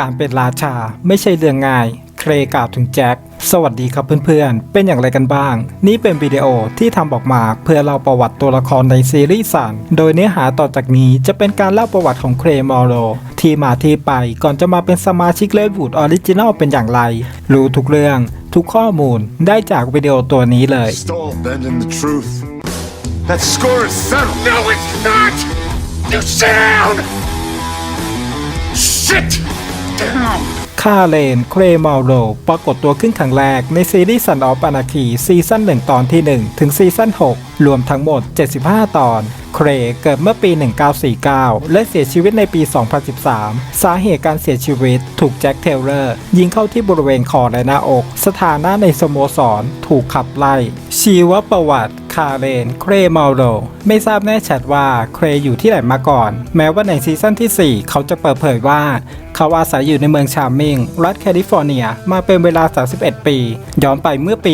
การเป็นราชาไม่ใช่เรื่องง่าย เครกล่าวถึงแจ็ค สวัสดีครับเพื่อนๆ เป็นอย่างไรกันบ้าง นี่เป็นวิดีโอที่ทำออกมาเพื่อเล่าประวัติตัวละครในซีรีส์สัน โดยเนื้อหาต่อจากนี้จะเป็นการเล่าประวัติของเครมอร์โรที่มาที่ไปก่อนจะมาเป็นสมาชิกเลดวูดออริจินัลเป็นอย่างไร รู้ทุกเรื่อง ทุกข้อมูลได้จากวิดีโอตัวนี้เลย That score is settled. No, it's not! You sit down! Sit! คาเลน เครมอลโรปรากฏตัวขึ้นครั้งแรกในซีรีส์สันออฟ a นาคีซีซั่น1 ตอนที่ 1 ถึงซีซั่น6 รวมทั้งหมด 75 ตอน เครเกิดเมื่อปี 1949 และเสียชีวิตในปี 2013 สาเหตุการเสียชีวิตถูกแจ็คเทเลอร์ยิงเข้าที่บริเวณคอและหน้าอก สถานะในสโมสรถูกขับไล่ ชีวประวัติคาเรน เครมาโรไม่ทราบแน่ชัดว่าเครอยู่ที่ไหนมาก่อน แม้ว่าในซีซั่นที่ 4 เขาจะเปิดเผยว่า เขาอาศัยอยู่ในเมืองชามิง รัฐแคลิฟอร์เนีย มาเป็นเวลา 31 ปี ย้อนไปเมื่อปี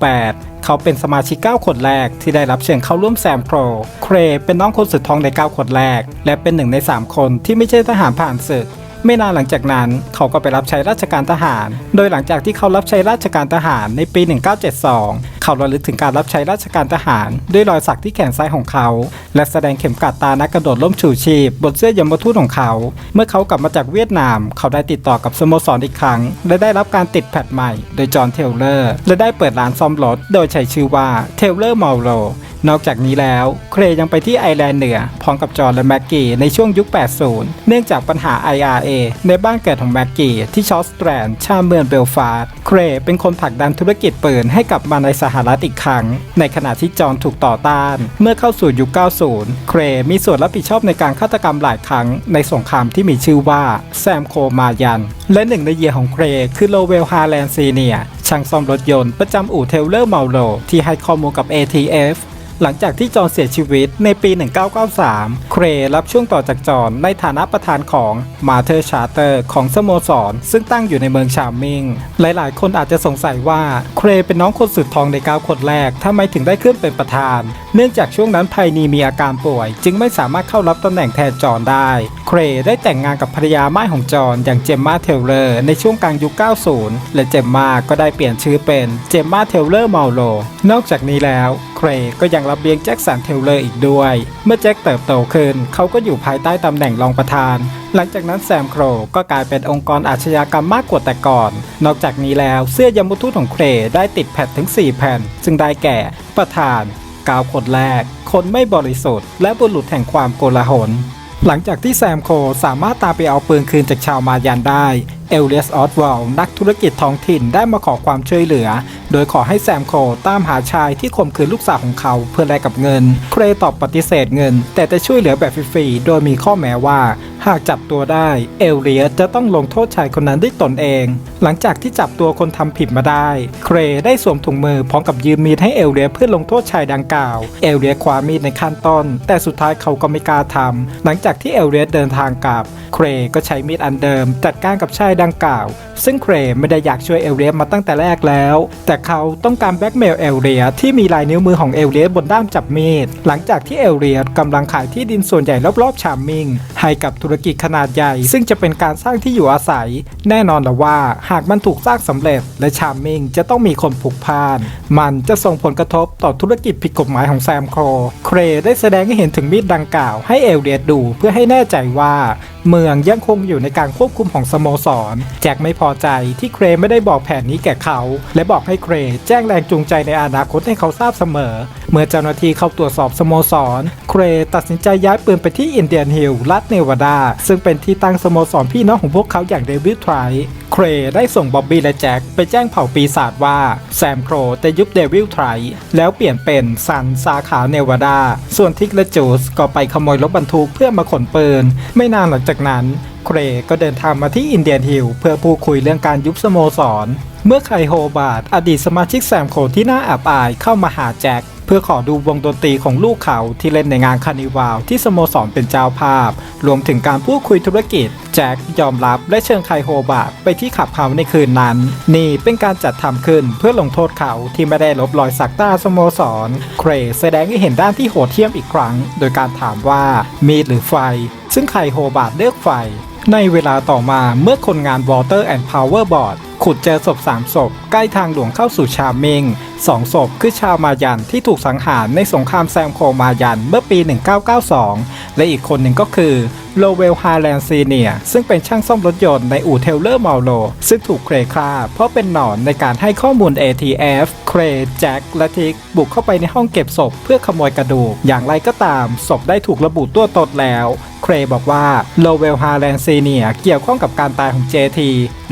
1968 เขาเป็นสมาชิก 9 คนแรกที่ได้รับเชิญเข้าร่วมแซมโปร เครเป็นน้องคนสุดท้องใน 9 คนแรก และเป็นหนึ่งใน 3 คนที่ไม่ใช่ทหารผ่านศึก ไม่นานหลังจากนั้นเขาก็ไปรับใช้ราชการทหาร โดยหลังจากที่เขารับใช้ราชการทหารในปี 1972 เขาระลึกถึงการรับใช้ราชการทหาร ด้วยรอยสักที่แขนซ้ายของเขา และแสดงเข็มกลัดตานักกระโดดล่มชูชีพ บนเสื้อยมทูตของเขา เมื่อเขากลับมาจากเวียดนาม เขาได้ติดต่อกับสโมสรอีกครั้ง และได้รับการติดแพดใหม่ โดยจอห์นเทเลอร์ และได้เปิดร้านซ่อมรถโดยใช้ชื่อว่าเทเลอร์มอลโร นอกจากนี้แล้ว เครยังไปที่ไอร์แลนด์เหนือพร้อมกับจอห์นและแม็กกี้ในช่วงยุค 80 เนื่องจากปัญหา IRA ในบ้านเกิดของแม็กกี้ที่ชอสแตรนด์ชาเมืองเบลฟาสต์เครเป็นคนผลักดันธุรกิจปืนให้กลับมาในสหรัฐอีกครั้ง ในขณะที่จอห์นถูกต่อต้าน เมื่อเข้าสู่ยุค 90 เครมีส่วนรับผิดชอบในการฆาตกรรมหลายครั้งในสงครามที่มีชื่อว่าแซมโคมายัน และหนึ่งในเหยื่อของเครคือโลเวลฮาแลนซีเนียช่างซ่อมรถยนต์ประจำอู่เทเลอร์เมาโลที่ให้ข้อมูลกับ ATF หลังจากที่จอห์นเสียชีวิตในปี 1993 เครรับช่วงต่อจากจอห์นในฐานะประธานของมาเธอร์ชาร์เตอร์ของสโมสร ซึ่งตั้งอยู่ในเมืองชาร์มิง หลายๆ คนอาจจะสงสัยว่าเครเป็นน้องคนสุดท้องในเก้าคนแรกทำไมถึงได้ขึ้นเป็นประธาน เนื่องจากช่วงนั้นไพนีมีอาการป่วย จึงไม่สามารถเข้ารับตำแหน่งแทนจอห์นได้ เครได้แต่งงานกับภรรยาไม่ายของจอห์นอย่างเจมมาเทลเลอร์ในช่วงกลางยุค 90 และเจมมาก็ได้เปลี่ยนชื่อเป็นเจมมาเทลเลอร์มาโลนอกจากนี้แล้ว รก็ยังรับเลี้ยงแจ็คสันเทเลอร์อีกด้วย เมื่อแจ็คเติบโตขึ้น เขาก็อยู่ภายใต้ตำแหน่งรองประธาน หลังจากนั้นแซมโครก็กลายเป็นองค์กรอาชญากรรมมากกว่าแต่ก่อน นอกจากนี้แล้วเสื้อยมุทูตของเครได้ติดแผ่นถึง 4 แผ่น ซึ่งได้แก่ ประธานกาวคนแรก คนไม่บริสุทธิ์ และบุรุษแห่งความโกลาหลหลังจากที่แซมโคสามารถตามไปเอาปืนคืนจากชาวมายันได้ เอลเลียสออสวอลนักธุรกิจท้องถิ่นได้มาขอความช่วยเหลือ โดยขอให้แซมโคตามหาชายที่ข่มขืนลูกสาวของเขาเพื่อแลกกับเงิน เครตอบปฏิเสธเงิน แต่จะช่วยเหลือแบบฟรีๆ โดยมีข้อแม้ว่า หากจับตัวได้ เอลเลียจะต้องลงโทษชายคนนั้นด้วยตนเอง หลังจากที่จับตัวคนทำผิดมาได้ เครได้สวมถุงมือพร้อมกับยืมมีดให้เอลเลียเพื่อลงโทษชายดังกล่าว เอลเลียคว้ามีดในขั้นต้น แต่สุดท้ายเขาก็ไม่กล้าทำหลังจากที่เอลเลียเดินทางกลับ เครก็ใช้มีดอันเดิม จัดการกับชายดังกล่าว ซึ่งเครไม่ได้อยากช่วยเอลเลียมาตั้งแต่แรกแล้ว แต่เขาต้องการแบล็กเมลเอลเลียที่มีลายนิ้วมือของเอลเลียบนด้ามจับมีด หลังจากที่เอลเลียกำลังขายที่ดินส่วนใหญ่รอบๆชาร์มิงให้กับธุรกิจขนาดใหญ่ ซึ่งจะเป็นการสร้างที่อยู่อาศัย แน่นอนแล้วว่าหากมันถูกสร้างสำเร็จ และชามมิงจะต้องมีคนผูกพาน มันจะส่งผลกระทบต่อธุรกิจผิดกฎหมายของแซมโคร เครได้แสดงให้เห็นถึงมีดดังกล่าวให้เอลเดียดดูเพื่อให้แน่ใจว่า เมืองยังคงอยู่ในการควบคุมของสโมสร แจ็คไม่พอใจที่เครไม่ได้บอกแผนนี้แก่เขา และบอกให้เครแจ้งแรงจูงใจในอนาคตให้เขาทราบเสมอ เมื่อเจ้าหน้าที่เข้าตรวจสอบสโมสร เครตัดสินใจย้ายปืนไปที่อินเดียนฮิลล์รัฐเนวาดา ซึ่งเป็นที่ตั้งสโมสรพี่น้องของพวกเขาอย่างเดวิดไทร เครได้ส่งบ๊อบบี้และแจ็คไปแจ้งเผ่าปีศาจว่าแซมโครจะยุบเดวิลไทรแล้วเปลี่ยนเป็นซันสาขาเนวาดา ส่วนทิกและจูสก็ไปขโมยรถบรรทุกเพื่อมาขนปืน ไม่นานหลังจากนั้น เครก็เดินทางมาที่อินเดียนฮิลเพื่อพูดคุยเรื่องการยุบสโมสร เมื่อไคโฮบาร์ดอดีตสมาชิกแซมโคที่น่าอับอายเข้ามาหาแจ็ค เพื่อขอดูวงดนตรีของลูกเขาที่เล่นในงานคานิวาลที่สโมสรเป็นเจ้าภาพ รวมถึงการพูดคุยธุรกิจ แจ็คยอมรับและเชิญไคโฮบาร์ไปที่ขับเฮาในคืนนั้น นี่เป็นการจัดทำขึ้นเพื่อลงโทษเขาที่ไม่ได้ลบรอยสักตาสโมสร เครแสดงให้เห็นด้านที่โหดเหี้ยมอีกครั้ง โดยการถามว่ามีดหรือไฟ ซึ่งไคโฮบาร์เลือกไฟ ในเวลาต่อมาเมื่อคนงาน Water and Power Board ขุดเจอศพ 3 ศพ ใกล้ทางหลวงเข้าสู่ชาเมงสองศพคือชาวมายันที่ถูกสังหารในสงครามแซมโคมายันเมื่อปี 1992 และอีกคนหนึ่งก็คือโลเวลฮาแลนซีเนียซึ่งเป็นช่างซ่อมรถยนต์ในอู่เทลเลอร์มาโลซึ่งถูกเครฆ่าเพราะเป็นหนอนในการให้ข้อมูล ATF เครแจ็คและทิก บุกเข้าไปในห้องเก็บศพเพื่อขโมยกระดูก อย่างไรก็ตามศพได้ถูกระบุตัวตนแล้ว เครบอกว่าโลเวลฮาแลนซีเนียเกี่ยวข้องกับการตายของ JT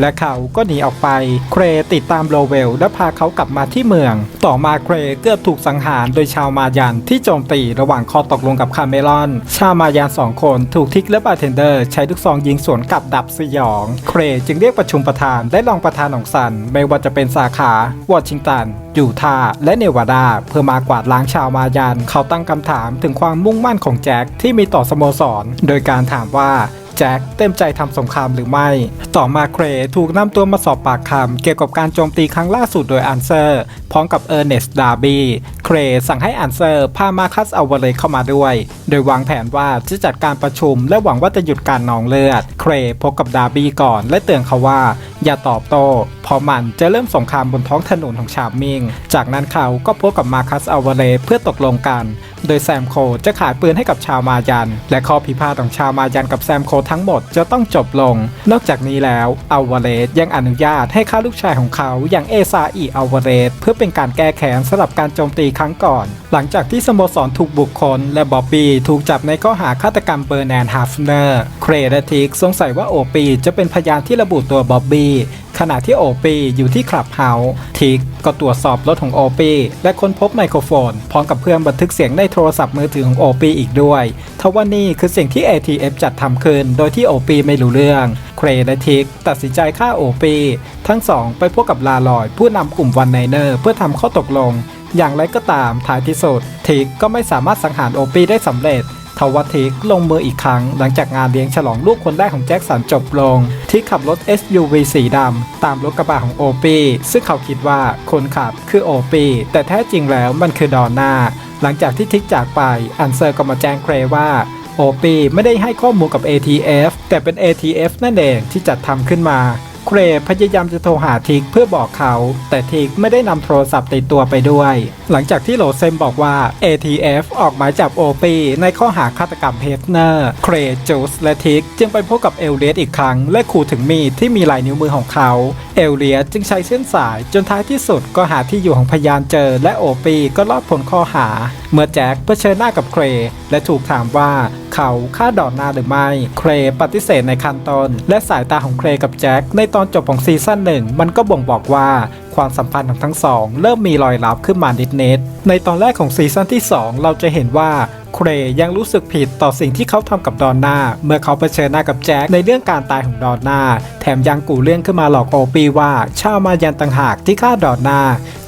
และเขาก็หนีออกไป เครติดตามโลเวลและพาเขากลับมาที่เมือง ต่อมาเครเกือบถูกสังหารโดยชาวมายันที่โจมตีระหว่างคอตกลงกับคาเมลอน ชาวมายันสองคนถูกทิกและบาร์เทนเดอร์ใช้ลูกซองยิงสวนกลับดับสยอง เครจึงเรียกประชุมประธานและรองประธานของซันไม่ว่าจะเป็นสาขาวอชิงตันยูทาห์และเนวาดา เพื่อมากวาดล้างชาวมายัน เขาตั้งคำถามถึงความมุ่งมั่นของแจ็คที่มีต่อสโมสร โดยการถามว่าแจ็คเต็มใจทำสงครามหรือไม่ ต่อมาเครถูกนำตัวมาสอบปากคำเกี่ยวกับการโจมตีครั้งล่าสุดโดยอันเซอร์ พร้อมกับเออร์เนสต์ดาร์บีเครสั่งให้อันเซอร์พามาคัสเอาวเลเข้ามาด้วย โดยวางแผนว่าจะจัดการประชุมและหวังว่าจะหยุดการนองเลือด เครพบกับดาร์บีก่อนและเตือนเขาว่า อย่าตอบโต้ เพราะมันจะเริ่มสงครามบนท้องถนนของชาร์มิง จากนั้นเขาก็พบกับมาคัสอาวเลเพื่อตกลงกัน โดยแซมโคจะขายปืนให้กับชาวมายัน และข้อพิพาทของชาวมายันกับแซมโคทั้งหมดจะต้องจบลง นอกจากนี้แล้วอัลวเรสยังอนุญาตให้ฆ่าลูกชายของเขาอย่างเอซาอีอัลวเรสเพื่อเป็นการแก้แค้นสำหรับการโจมตีครั้งก่อน หลังจากที่สโมสรถูกบุคคล และบอบบี้ถูกจับในข้อหาฆาตกรรมเบอร์แนนฮาฟเนอร์ เครและทิกสงสัยว่าโอปีจะเป็นพยานที่ระบุตัวบอบบี้ ขณะที่โอปีอยู่ที่คลับเฮาส์ทิกก็ตรวจสอบรถของโอปีและค้นพบไมโครโฟน พร้อมกับเพื่อนบันทึกเสียงในโทรศัพท์มือถือของโอปีอีกด้วยทว่านี่คือสิ่งที่ ATF จัดทำขึ้น โดยที่โอปีไม่รู้เรื่องเครและทิกตัดสินใจฆ่าโอปีทั้งสองไปพบกับลาลอย ผู้นำกลุ่มวันไนเนอร์ เพื่อทำข้อตกลง อย่างไรก็ตามท้ายที่สุดทิกก็ไม่สามารถสังหารโอปีได้สำเร็จ ทว่าทิกลงมืออีกครั้ง หลังจากงานเลี้ยงฉลองลูกคนแรกของแจ็คสันจบลง ที่ขับรถ SUV สีดำตามรถกระบะของโอปีซึ่งเขาคิดว่าคนขับคือโอปีแต่แท้จริงแล้วมันคือดอนนาหลังจากที่ทิกจากไปอันเซอร์ก็มาแจ้งเครว่าโอปีไม่ได้ให้ข้อมูลกับ ATF แต่เป็น ATF นั่นเองที่จัดทำขึ้นมา เครพยายามจะโทรหาทิกเพื่อบอกเขา แต่ทิกไม่ได้นำโทรศัพท์ติดตัวไปด้วย หลังจากที่โหลเซมบอกว่า ATF ออกหมายจับโอปีในข้อหาฆาตกรรมเพสเนอร์ เครจูสและทิกจึงไปพบกับเอลเลียตอีกครั้ง และขู่ถึงมีดที่มีลายนิ้วมือของเขา เอลเลียตจึงใช้เส้นสายจนท้ายที่สุดก็หาที่อยู่ของพยานเจอ และโอปีก็รอดพ้นข้อหา เมื่อแจ็คเผชิญหน้ากับเครและถูกถามว่า เขาฆ่าดอนนาหรือไม่ เครปฏิเสธในขั้นต้น และสายตาของเครกับแจ็คในตอนจบของซีซั่นหนึ่งมันก็บ่งบอกว่าความสัมพันธ์ของทั้งสองเริ่มมีรอยลับขึ้นมานิดๆในตอนแรกของซีซั่นที่ 2 เราจะเห็นว่า เครยังรู้สึกผิดต่อสิ่งที่เขาทำกับดอนนาเมื่อเขาเผชิญหน้ากับแจ็คในเรื่องการตายของดอนนาแถมยังกูเรื่องขึ้นมาหลอกโอปีว่าชาวมายันต่างหากที่ฆ่าดอนนา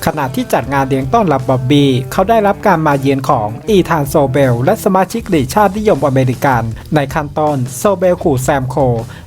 ขณะที่จัดงานเลี้ยงต้อนรับบ๊อบบี้เขาได้รับการมาเยือนของอีธานโซเบล และสมาชิกลีชาตินิยมอเมริกัน ในขั้นต้นโซเบลขู่แซมโค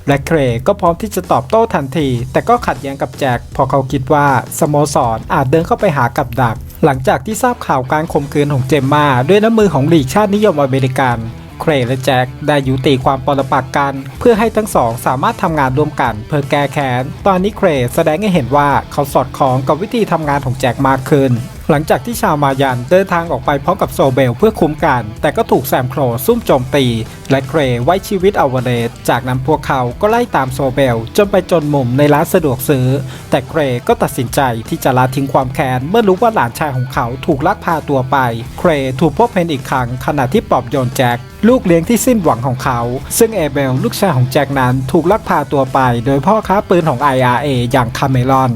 และเครก็พร้อมที่จะตอบโต้ทันที แต่ก็ขัดแย้งกับแจ็คเพราะเขาคิดว่าสโมสรอาจเดินเข้าไปหากับดัก หลังจากที่ทราบข่าวการข่มขืนของเจมมาด้วยน้ำมือของลีกชาตินิยมอเมริกัน เครและแจ็คได้ยุติความปรปักกัน เพื่อให้ทั้งสองสามารถทำงานร่วมกัน เพื่อแก้แค้น ตอนนี้เครแสดงให้เห็นว่าเขาสอดคล้องกับวิธีทำงานของแจ็คมากขึ้น หลังจากที่ชาวมายันเดินทางออกไปพร้อมกับโซเบลเพื่อคุ้มกัน แต่ก็ถูกแซมโครซุ่มโจมตี และเครไว้ชีวิตอวเรสจากนั้นพวกเขาก็ไล่ตามโซเบล จนไปจนมุมในร้านสะดวกซื้อ แต่เครก็ตัดสินใจที่จะละทิ้งความแค้น เมื่อรู้ว่าหลานชายของเขาถูกลักพาตัวไป เครถูกพบเห็นอีกครั้งขณะที่ปอบโยนแจ็คลูกเลี้ยงที่สิ้นหวังของเขา ซึ่งเอเบลลูกชายของแจ็คนั้นถูกลักพาตัวไป โดยพ่อค้าปืนของ IRA อย่างคาเมรอน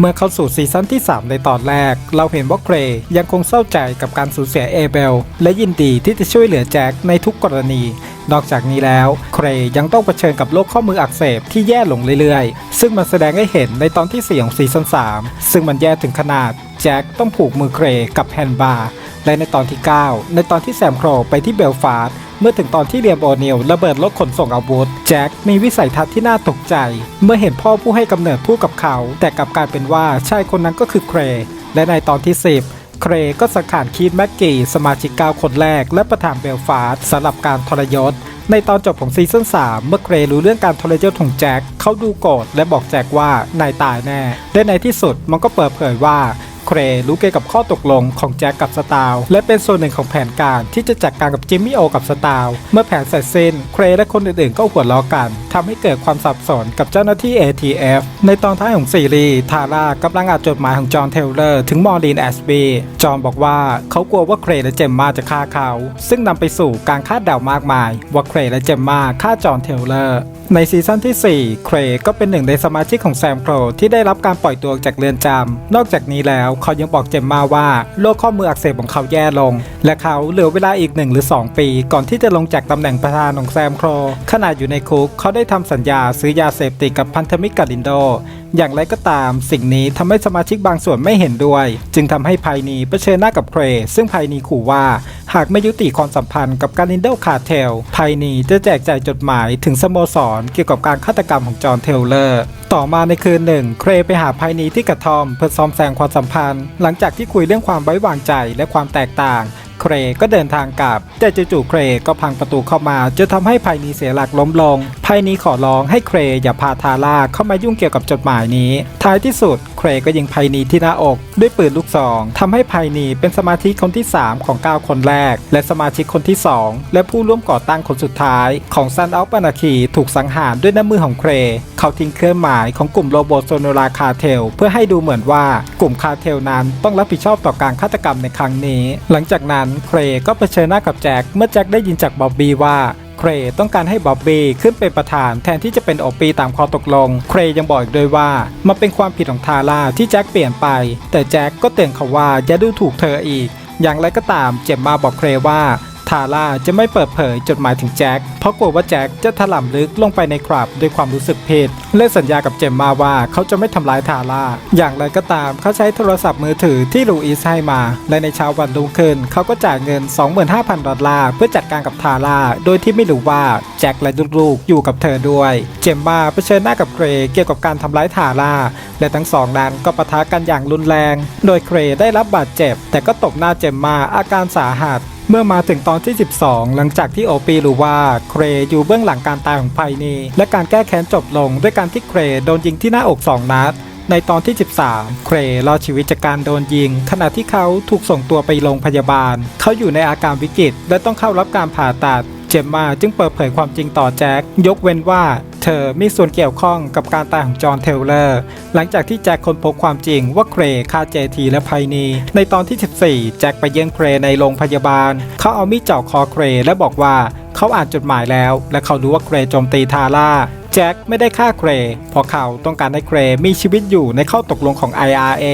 เมื่อเข้าสู่ซีซั่นที่ 3 ในตอนแรก เราเห็นว่าเครยังคงเศร้าใจกับการสูญเสียเอเบล และยินดีที่จะช่วยเหลือแจ็คในทุกกรณี นอกจากนี้แล้ว เครยังต้องเผชิญกับโรคข้อมืออักเสบที่แย่ลงเรื่อยๆ ซึ่งมันแสดงให้เห็นในตอนที่ 4 ของซีซั่น3 ซึ่งมันแย่ถึงขนาดแจ็คต้องผูกมือเครกับแฮนด์บาร์และในตอนที่ 9 ในตอนที่แซมโครไปที่เบลฟาสต์ เมื่อถึงตอนที่เรียมโอเนลระเบิดรถขนส่งอาวุธ แจ็คมีวิสัยทัศน์ที่น่าตกใจ เมื่อเห็นพ่อผู้ให้กำเนิดพูดกับเขา แต่กลับกลายเป็นว่าชายคนนั้นก็คือเคร และในตอนที่ 10เครก็สังหารคีธแม็กกี้สมาชิกเก้าคนแรก และประธานเบลฟาสสำหรับการทรยศ ในตอนจบของซีซั่น3 เมื่อเกรรู้เรื่องการทรยศของแจ็คเขาดูโกรธและบอกแจ็คว่านายตายแน่และในที่สุดมันก็เปิดเผยว่า เครรู้เกี่ยวกับข้อตกลงของแจ็คกับสตาลและเป็นส่วนหนึ่งของแผนการที่จะจัดการกับจิมมี่โอกับสตาลเมื่อแผนเสร็จสิ้นเครและคนอื่นๆก็หัวล้อกันทำให้เกิดความสับสนกับเจ้าหน้าที่ ATF ในตอนท้ายของซีรีส์ทาร่ากำลังอ่านจดหมายของจอห์นเทเลอร์ถึงมอร์ลีนแอสบีจอห์นบอกว่าเขากลัวว่าเครและเจมมาจะฆ่าเขา ซึ่งนำไปสู่การคาดเดามากมาย ว่าเครและเจมมาฆ่าจอห์นเทเลอร์ในซีซั่นที่ 4 เครก็เป็นหนึ่งในสมาชิกของแซมโครที่ได้รับการปล่อยตัวจากเรือนจำนอกจากนี้แล้วเขายังบอกเจมมาว่าโรคข้อมืออักเสบของเขาแย่ลง และเขาเหลือเวลาอีก 1 หรือ 2 ปี ก่อนที่จะลงจากตำแหน่งประธานของแซมโครขณะอยู่ในคุกเขาได้ทำสัญญาซื้อยาเสพติดกับพันธมิตรกาลินโด อย่างไรก็ตาม สิ่งนี้ทำให้สมาชิกบางส่วนไม่เห็นด้วย จึงทำให้ไพนีเผชิญหน้ากับเคร ซึ่งไพนีขู่ว่าหากไม่ยุติความสัมพันธ์กับการินเดลคาเทลไพนีจะแจกจ่ายจดหมายถึงสโมสรเกี่ยวกับการฆาตกรรมของจอห์นเทเลอร์ ต่อมาในคืนหนึ่ง เครไปหาไพนีที่กระทอมเพื่อซ่อมแซงความสัมพันธ์ หลังจากที่คุยเรื่องความไว้วางใจและความแตกต่างเครก็เดินทางกลับ แต่จู่ๆเครก็พังประตูเข้ามาจะทำให้ไพนีเสียหลักล้มลงไพนีขอร้องให้เครอย่าพาทาร่าเข้ามายุ่งเกี่ยวกับจดหมายนี้ ท้ายที่สุดเครก็ยิงไพนีที่หน้าอกด้วยปืนลูกซองทำให้ไพนีเป็นสมาชิกคนที่ 3 ของ 9 คนแรก และสมาชิกคนที่ 2 และผู้ร่วมก่อตั้งคนสุดท้ายของซันอัลปานาคีถูกสังหารด้วยน้ำมือของเคร เขาทิ้งเครื่องหมายของกลุ่มโรโบโซโนราคาเทลเพื่อให้ดูเหมือนว่ากลุ่มคาเทลนั้นต้องรับผิดชอบต่อการฆาตกรรมในครั้งนี้ หลังจากนั้นเครก็เผชิญหน้ากับแจ็คเมื่อแจ็คได้ยินจากบ๊อบบี้ว่าเครต้องการให้บ๊อบบี้ขึ้นเป็นประธานแทนที่จะเป็นโอปีตามข้อตกลง เครยังบอกอีกด้วยว่า มันเป็นความผิดของทาร่าที่แจ็คเปลี่ยนไป แต่แจ็คก็เตือนเขาว่าอย่าดูถูกเธออีก อย่างไรก็ตามเจมมาบอกเครว่า ทาร่าจะไม่เปิดเผยจดหมายถึงแจ็คเพราะกลัวว่าแจ็คจะถล่มลึกลงไปในคราบด้วยความรู้สึกผิดและสัญญากับเจมมาว่าเขาจะไม่ทำร้ายทาร่าอย่างไรก็ตามเขาใช้โทรศัพท์มือถือที่ลูอิสให้มา และในเช้าวันรุ่งขึ้นเขาก็จ่ายเงิน 25,000 ดอลลาร์เพื่อจัดการกับทาร่าโดยที่ไม่รู้ว่าแจ็คและลูกๆอยู่กับเธอด้วย เจมมาเผชิญหน้ากับเครเกี่ยวกับการทำร้ายทาร่าและทั้งสองนั้นก็ปะทะกันอย่างรุนแรง โดยเครได้รับบาดเจ็บ แต่ก็ตบหน้าเจมมาอาการสาหัส เมื่อมาถึงตอนที่ 12 หลังจากที่โอปีรู้ว่าเครอยู่เบื้องหลังการตายของไพนีและการแก้แค้นจบลงด้วยการที่เครโดนยิงที่หน้าอก2นัดในตอนที่ 13 เครรอดชีวิตจากการโดนยิง ขณะที่เขาถูกส่งตัวไปโรงพยาบาล เขาอยู่ในอาการวิกฤต และต้องเข้ารับการผ่าตัด เจมมาจึงเปิดเผยความจริงต่อแจ็ค ยกเว้นว่า เธอมีส่วนเกี่ยวข้องกับการตายของจอห์นเทเลอร์ หลังจากที่แจ็คค้นพบความจริงว่าเครฆ่าเจทีและไพนี ในตอนที่ 14 แจ็คไปเยี่ยมเครในโรงพยาบาล เขาเอามีดเจาะคอเครและบอกว่าเขาอ่านจดหมายแล้ว และเขารู้ว่าเครโจมตีทาร่าแจ็คไม่ได้ฆ่าเครเพราะเขาต้องการให้เครมีชีวิตอยู่ในข้อตกลงของ IRA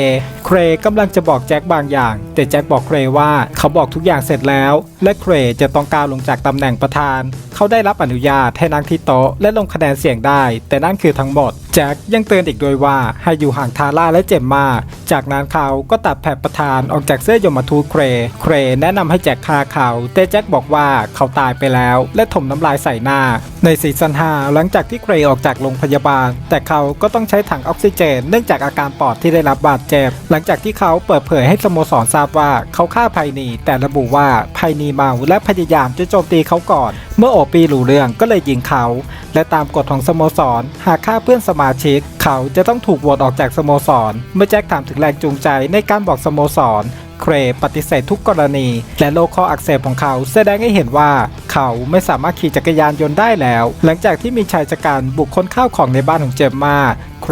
เครกำลังจะบอกแจ็คบางอย่าง แต่แจ็คบอกเครว่าเขาบอกทุกอย่างเสร็จแล้ว และเครจะต้องก้าวลงจากตำแหน่งประธาน เขาได้รับอนุญาตให้นั่งที่โต๊ะและลงคะแนนเสียงได้ แต่นั่นคือทั้งหมด แจ็คยังเตือนอีกด้วยว่าให้อยู่ห่างทาร่าและเจมมาจากนั้นเขาก็ตัดแผ่นประธานออกจากเสื้อยมทูตเคร เครแนะนำให้แจ็คฆ่าเขา แต่แจ็คบอกว่าเขาตายไปแล้ว และถมน้ำลายใส่หน้า ในซีซั่น5หลังจากที่เครออกจากโรงพยาบาล แต่เขาก็ต้องใช้ถังออกซิเจน เนื่องจากอาการปอดที่ได้รับบาดเจ็บหลังงจากที่เขาเปิดเผยให้สโมสรทราบว่าเขาฆ่าไพนีแต่ระบุว่าไพนีเมาและพยายามจะโจมตีเขาก่อน เมื่อโอปีรู้เรื่องก็เลยยิงเขา และตามกฎของสโมสร หากฆ่าเพื่อนสมาชิก เขาจะต้องถูกโหวตออกจากสโมสร เมื่อแจ็คถามถึงแรงจูงใจในการบอกสโมสรเครปฏิเสธทุกกรณี และโรคคออักเสบของเขาแสดงให้เห็นว่า เขาไม่สามารถขี่จักรยานยนต์ได้แล้ว หลังจากที่มีชายจัดการบุกค้นข้าวของในบ้านของเจมมา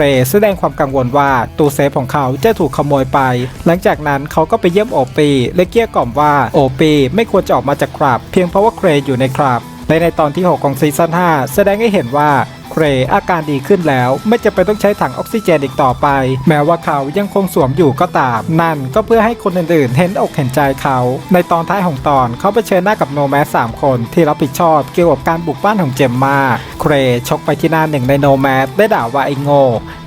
ครแสดงความกังวลว่าตู้เซฟของเขาจะถูกขโมยไป หลังจากนั้นเขาก็ไปเยี่ยมโอปีและเกลี้ยกล่อมว่าโอปีไม่ควรจะออกมาจากคราบเพียงเพราะว่าเครอยู่ในคราบและในตอนที่ 6 ของซีซั่น5แสดงให้เห็นว่า เครอาการดีขึ้นแล้ว ไม่จะเป็นต้องใช้ถังออกซิเจนอีกต่อไป แม้ว่าเขายังคงสวมอยู่ก็ตาม นั่นก็เพื่อให้คนอื่นๆ เห็นอกเห็นใจเขา ในตอนท้ายของตอนเขาไปเชิญหน้ากับโนแมสสามคนที่รับผิดชอบเกี่ยวกับการบุกบ้านของเจมมาเครชกไปที่หน้าหนึ่งในโนแมสได้ด่าว่าไอ้โง่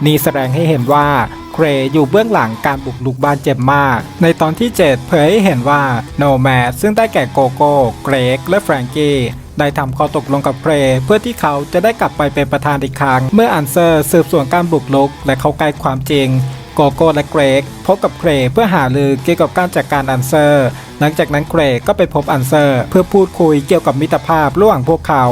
นี่แสดงให้เห็นว่าเครอยู่เบื้องหลังการบุกลุกบ้านเจมมาในตอนที่ 7 เผยให้เห็นว่าโนแมสซึ่งได้แก่โกโก้ เกรก และแฟรงกี้ ได้ทำข้อตกลงกับเครเพื่อที่เขาจะได้กลับไปเป็นประธานอีกครั้ง เมื่ออันเซอร์สืบสวนการบุกรุกและเข้าใกล้ความจริงโกโก้และเกรกพบกับเครเพื่อหาลือเกี่ยวกับการจัดการอันเซอร์ หลังจากนั้นเกรกก็ไปพบอันเซอร์ เพื่อพูดคุยเกี่ยวกับมิตรภาพระหว่างพวกเขา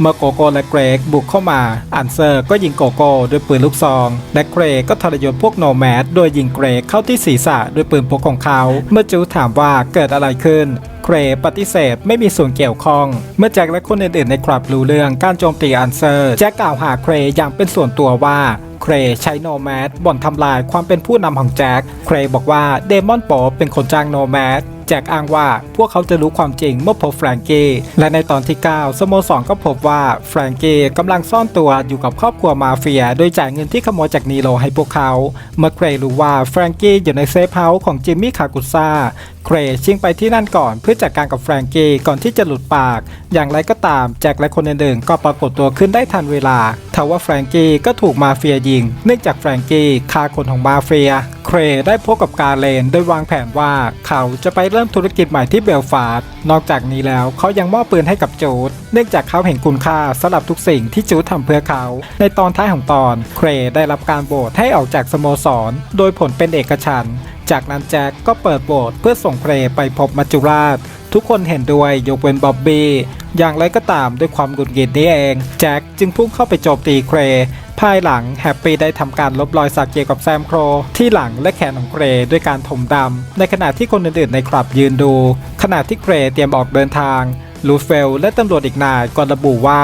เมื่อโกโก้และเกรกบุกเข้ามา อันเซอร์ก็ยิงโกโก้ด้วยปืนลูกซอง และเกรกก็ทรยศพวกโนแมดโดยยิงเกรกเข้าที่ศีรษะด้วยปืนพกของเขา เมื่อจูถามว่าเกิดอะไรขึ้นเครปฏิเสธไม่มีส่วนเกี่ยวข้อง เมื่อแจ็คและคนอื่นๆในคลับรู้เรื่องการโจมตีอันเซอร์ แจ็คกล่าวหาเครอย่างเป็นส่วนตัวว่าเครใช้โนแมดบ่อนทำลายความเป็นผู้นำของแจ็ค เครบอกว่าเดมอนโปเป็นคนจ้างโนแมด แจ็คอ้างว่าพวกเขาจะรู้ความจริงเมื่อพบแฟรงกี้และในตอนที่ 9 สโมสรก็พบว่าแฟรงกี้กำลังซ่อนตัวอยู่กับครอบครัวมาเฟีย โดยจ่ายเงินที่ขโมยจากนีโรให้พวกเขา เมื่อเครรู้ว่าแฟรงกี้อยู่ในเซฟเฮาส์ของจิมมี่คากุซ่า เครชิงไปที่นั่นก่อนเพื่อจัดการกับแฟรงกี้ก่อนที่จะหลุดปาก อย่างไรก็ตามแจ็คและคนอื่นๆก็ปรากฏตัวขึ้นได้ทันเวลาทว่าแฟรงกี้ก็ถูกมาเฟียยิง เนื่องจากแฟรงกี้ฆ่าคนของมาเฟีย เครได้พบกับกาเลนโดยวางแผนว่าเขาจะไปเริ่มธุรกิจใหม่ที่เบลฟาสต์นอกจากนี้แล้วเขายังมอบปืนให้กับจูดเนื่องจากเขาเห็นคุณค่าสำหรับทุกสิ่งที่จูดทำเพื่อเขา ในตอนท้ายของตอน เครได้รับการโหวตให้ออกจากสโมสร โดยผลเป็นเอกฉันท์จากนั้นแจ็คก็เปิดโหวตเพื่อส่งเครไปพบมัจจุราช ทุกคนเห็นด้วยยกเว้นบ๊อบบี้ อย่างไรก็ตามด้วยความหงุดหงิดนี้เอง แจ็คจึงพุ่งเข้าไปโจมตีเครภายหลังแฮปปี้ได้ทำการลบรอยสักเกี่ยวกับแซมโคร ที่หลังและแขนของเครด้วยการถมดำ ในขณะที่คนอื่นๆในคลับยืนดู ขณะที่เครเตรียมออกเดินทางลูเฟลและตำรวจอีกนายก็ระบุว่า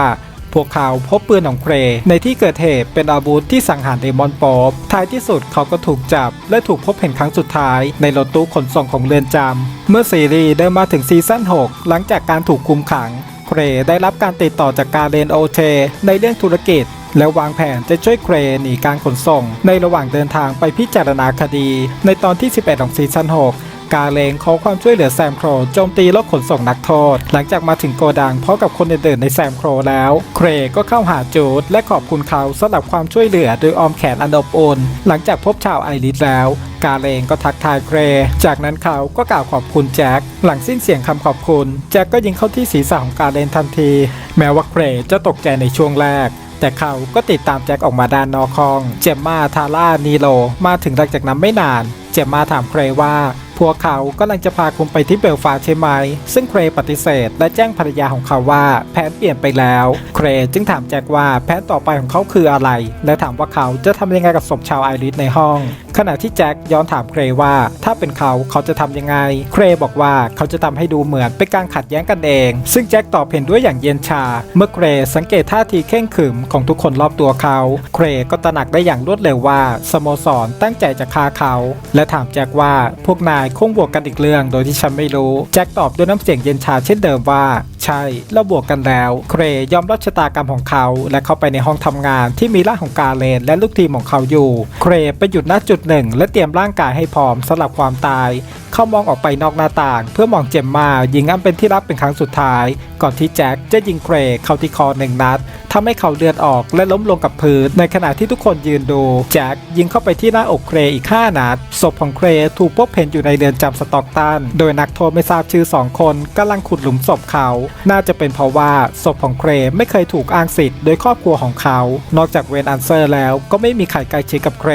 วกเขาพบปืนของเคร ในที่เกิดเหตุเป็นอาวุธที่สังหารเดมอนป๊ปท้ายที่สุดเขาก็ถูกจับ และถูกพบเห็นครั้งสุดท้าย ในรถตู้ขนส่งของเรือนจำเมื่อซีรีส์ได้มาถึงซีซั่น6 หลังจากการถูกคุมขัง เครได้รับการติดต่อจากการเรนโอเทในเรื่องธุรกิจและวางแผนจะช่วยเครหนีการขนส่ง ในระหว่างเดินทางไปพิจารณาคดี ในตอนที่ 11 ของซีซั่น6 กาเลงขอความช่วยเหลือแซมโครโจมตีรถขนส่งนักโทษ หลังจากมาถึงโกดังพร้อมกับคนอื่นๆในแซมโครแล้ว เครก็เข้าหาจูดและขอบคุณเขาสำหรับความช่วยเหลือโดยออมแขนอันอบอุ่นหลังจากพบชาวไอริสแล้ว กาเลงก็ทักทายเคร จากนั้นเขาก็กล่าวขอบคุณแจ็คหลังสิ้นเสียงคำขอบคุณ แจ็คก็ยิงเข้าที่ศีรษะของกาเลนทันที แม้ว่าเครจะตกใจในช่วงแรกแต่เขาก็ติดตามแจ็คออกมาด้านนอกห้อง เจมมาทาร่านีโล มาถึงหลังจากนั้นไม่นาน จมมาถามเครว่า พวกเขากำลังจะพาคุณไปที่เบลฟาใช่ไหม ซึ่งเครปฏิเสธ และแจ้งภรรยาของเขาว่าแผนเปลี่ยนไปแล้ว เครจึงถามแจ็คว่าแผนต่อไปของเขาคืออะไร และถามว่าเขาจะทำยังไงกับศพชาวไอริสในห้อง ขณะที่แจ็คย้อนถามเครว่า ถ้าเป็นเขาเขาจะทำยังไง เครบอกว่าเขาจะทำให้ดูเหมือนเป็นการขัดแย้งกันเอง ซึ่งแจ็คตอบเห็นด้วยอย่างเย็นชา เมื่อเครสังเกตท่าทีเข่งขึมของทุกคนรอบตัวเขา เครก็ตระหนักได้อย่างรวดเร็วว่าสโมสรตั้งใจจะฆ่าเขา และถามแจ็คว่าพวกนายคงบวกกันอีกเรื่องโดยที่ฉันไม่รู้ แจ็คตอบด้วยน้ำเสียงเย็นชาเช่นเดิมว่า ใช่เราบวกกันแล้ว เครยอมรับชะตากรรมของเขา และเข้าไปในห้องทำงานที่มีร่างของกาเลนและลูกทีมของเขาอยู่ เครไปหยุดณจุดหนึ่ง และเตรียมร่างกายให้พร้อมสำหรับความตาย เขามองออกไปนอกหน้าต่าง เพื่อมองเจมมายิงอันเป็นที่รับเป็นครั้งสุดท้ายก่อนที่แจ็คจะยิงเครเข้าที่คอหนึ่งนัดทำให้เขาเลือดออกและล้มลงกับพื้น ในขณะที่ทุกคนยืนดู แจ็คยิงเข้าไปที่หน้าอกเครอีก 5 นัด ศพของเครถูกพบเห็นอยู่ในเรือนจำสตอกตัน โดยนักโทษไม่ทราบชื่อ 2 คนกำลังขุดหลุมศพเขา น่าจะเป็นเพราะว่าศพของเครไม่เคยถูกอ้างสิทธิ์โดยครอบครัวของเขา นอกจากเวนอันเซอร์แล้วก็ไม่มีใครใกล้ชิดกับเคร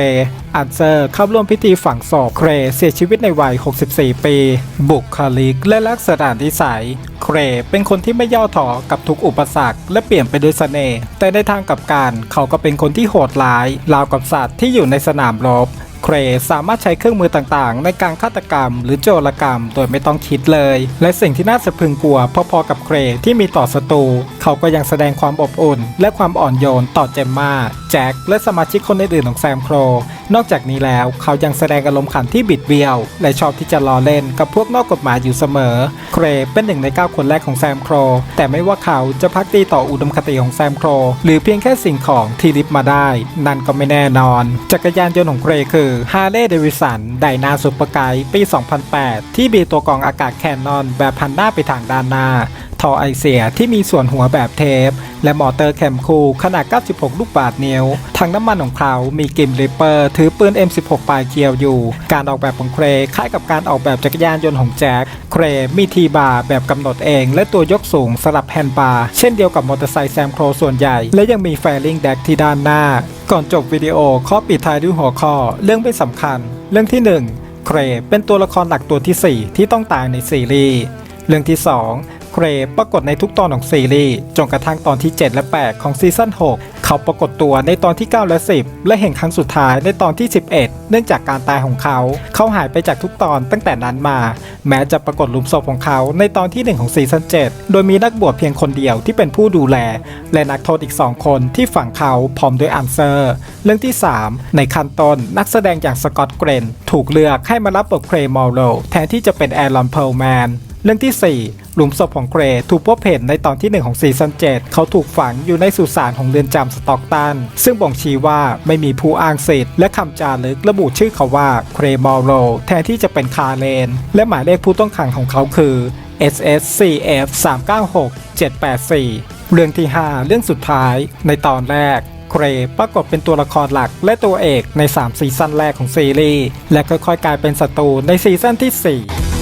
อันเซอร์เข้าร่วมพิธีฝังศพเครเสียชีวิตในวัย 64 ปี บุคลิกและลักษณะนิสัย เครเป็นคนที่ไม่ย่อท้อกับทุกอุปสรรค และเปลี่ยนไปด้วยเสน่ห์แต่ในทางกลับกันเขาก็เป็นคนที่โหดร้ายราวกับสัตว์ที่อยู่ในสนามรบ เครสามารถใช้เครื่องมือต่างๆ ในการฆาตกรรม หรือโจรกรรมโดยไม่ต้องคิดเลย และสิ่งที่น่าสะพรึงกลัวพอๆกับเครที่มีต่อศัตรูเขาก็ยังแสดงความอบอุ่น และความอ่อนโยนต่อเจมมาแจ็คและสมาชิกคนอื่นๆของแซมโครนอกจากนี้แล้วเขายังแสดงอารมณ์ขันที่บิดเบี้ยว และชอบที่จะล้อเล่นกับพวกนอกกฎหมายอยู่เสมอ เครเป็นหนึ่งใน 9 คนแรกของแซมโครแต่ไม่ว่าเขาจะพักดีต่ออุดมคติของแซมโครหรือเพียงแค่สิ่งของที่ริบมาได้ นั่นก็ไม่แน่นอน จักรยานยนต์ของเครคือ Harley Davidson ไดนาซูเปอร์ไกปี 2008 ที่มีตัวกรองอากาศแคนนอนแบบพันหน้าไปทางด้านหน้า ทอไอเสียที่มีส่วนหัวแบบเทป และมอเตอร์แคมคูลขนาด 96 ลูกบาศก์นิ้วถังน้ำมันของเขามีกิมริปเปอร์ ถือปืน M16 ปลายเกลียวอยู่ การออกแบบของเครคล้ายกับการออกแบบจักรยานยนต์ของแจ็คเครมีทีบาร์แบบกำหนดเอง และตัวยกสูงสลับแฮนด์บาร์เช่นเดียวกับมอเตอร์ไซค์แซมโครส่วนใหญ่ และยังมีแฟลิงแดกที่ด้านหน้า ก่อนจบวิดีโอข้อปิดท้ายด้วยหัวข้อ เรื่องไม่สำคัญ เรื่องที่หนึ่งเครเป็นตัวละครหลักตัวทีสี่ 4 ที่ต้องตายในซีรีส์เรื่องที่ 2 เครปรากฏในทุกตอนของซีรีส์จนกระทั่งตอนที่ 7 และ 8 ของซีซั่น6 เขาปรากฏตัวในตอนที่ 9 และ 10 และเห็นครั้งสุดท้ายในตอนที่ 11 เนื่องจากการตายของเขา เขาหายไปจากทุกตอนตั้งแต่นั้นมา แม้จะปรากฏหลุมศพของเขาในตอนที่ 1 ของซีซั่น7 โดยมีนักบวชเพียงคนเดียวที่เป็นผู้ดูแล และนักโทษอีก 2 คนที่ฝังเขาพร้อมด้วยอันเซอร์ เรื่องที่ 3 ในขั้นต้นนักแสดงอย่างสกอตเกรน ถูกเลือกให้มารับบทเครมอลโลแทนที่จะเป็นแอรอนเพลแมนเรื่องที่ 4 หลุมศพของเกรถูกพบเห็นในตอนที่ 1 ของซีซั่น7เขาถูกฝังอยู่ในสุสานของเรือนจำสตอกตัน ซึ่งบ่งชี้ว่าไม่มีผู้อ้างสิทธิ์และคำจารึกระบุชื่อเขาว่าเครมอลโลแทนที่จะเป็นคาเลน และหมายเลขผู้ต้องขังของเขาคือ SSCF 396 784 เรื่องที่ 5 เรื่องสุดท้ายในตอนแรกเครปรากฏเป็นตัวละครหลักและตัวเอกใน 3 ซีซั่นแรกของซีรีส์และค่อยๆ กลายเป็นศัตรูในซีซั่นที่ 4